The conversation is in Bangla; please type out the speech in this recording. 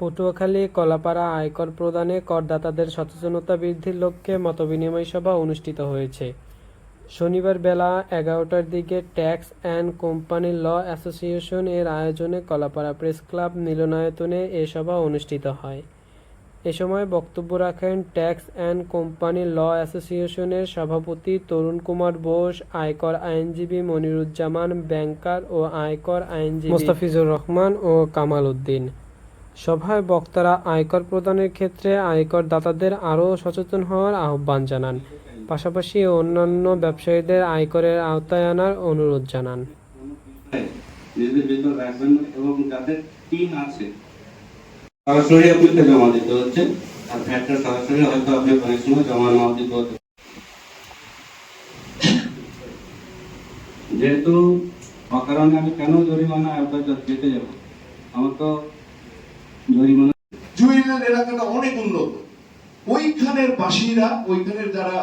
পটুয়াখালী, কলাপাড়া আয়কর প্রদানে করদাতাদের সচেতনতা বৃদ্ধির লক্ষ্যে মতবিনিময় সভা অনুষ্ঠিত হয়েছে। শনিবার বেলা এগারোটার দিকে tax and company law association এর আয়োজনে কলাপাড়া প্রেস ক্লাব মিলনায়তনে এ সভা অনুষ্ঠিত হয়। এ সময় বক্তব্য রাখেন ট্যাক্স অ্যান্ড কোম্পানি ল অ্যাসোসিয়েশনের সভাপতি তরুণ কুমার বোস, আয়কর আইনজীবী মনিরুজ্জামান ব্যাংকার ও আয়কর আইনজীবী মোস্তাফিজুর রহমান ও কামাল উদ্দিন। সভায় বক্তারা আয়কর প্রদানের ক্ষেত্রে আয়কর দাতাদের আরও সচেতন হওয়ার আহ্বান জানান। পাশাপাশি অন্যান্য ব্যবসায়ীদের আয়করের আওতায় আনার অনুরোধ জানান। দিতে দিতে যেহেতু অকারণে আমি কেন জরিমানা আওতায় যেতে যাব? আমার তো এলাকাটা অনেক উন্নত। ওইখানের বাসিরা ওইখানের যারা